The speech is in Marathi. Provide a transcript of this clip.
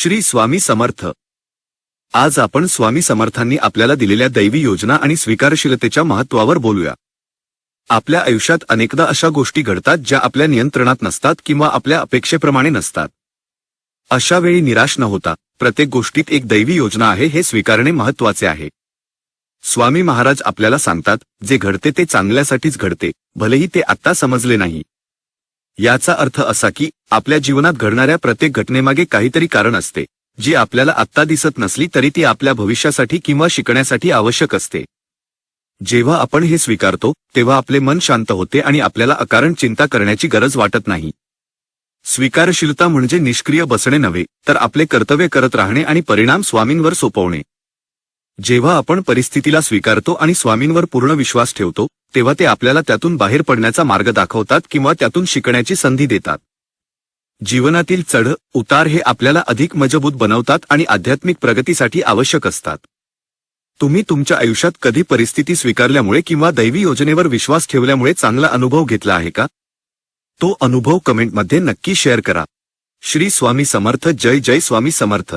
श्री स्वामी समर्थ. आज आपण स्वामी समर्थांनी आपल्याला दिलेल्या दैवी योजना आणि स्वीकारशीलतेच्या महत्वावर बोलूया. आपल्या आयुष्यात अनेकदा अशा गोष्टी घडतात ज्या आपल्या नियंत्रणात नसतात किंवा आपल्या अपेक्षेप्रमाणे नसतात. अशा वेळी निराश न होता प्रत्येक गोष्टीत एक दैवी योजना आहे हे स्वीकारणे महत्त्वाचे आहे. स्वामी महाराज आपल्याला सांगतात जे घडते ते चांगल्यासाठीच घडते भलेही ते आत्ता समजले नाही. याचा अर्थ असा की आपल्या जीवनात घडणाऱ्या प्रत्येक घटनेमागे काहीतरी कारण असते जी आपल्याला आत्ता दिसत नसली तरी ती आपल्या भविष्यासाठी किंवा शिकण्यासाठी आवश्यक असते. जेव्हा आपण हे स्वीकारतो तेव्हा आपले मन शांत होते आणि आपल्याला अकारण चिंता करण्याची गरज वाटत नाही. स्वीकारशीलता म्हणजे निष्क्रिय बसणे नव्हे तर आपले कर्तव्य करत राहणे आणि परिणाम स्वामींवर सोपवणे. जेव्हा आपण परिस्थितीला स्वीकारतो आणि स्वामींवर पूर्ण विश्वास ठेवतो तेव्हा ते आपल्याला त्यातून बाहेर पडण्याचा मार्ग दाखवतात किंवा त्यातून शिकण्याची संधी देतात. जीवनातील चढ उतार हे आपल्याला अधिक मजबूत बनवतात आणि आध्यात्मिक प्रगतीसाठी आवश्यक असतात. तुम्ही तुमच्या आयुष्यात कधी परिस्थिती स्वीकारल्यामुळे किंवा दैवी योजनेवर विश्वास ठेवल्यामुळे चांगला अनुभव घेतला आहे का? तो अनुभव कमेंटमध्ये नक्की शेअर करा. श्री स्वामी समर्थ जय जय स्वामी समर्थ.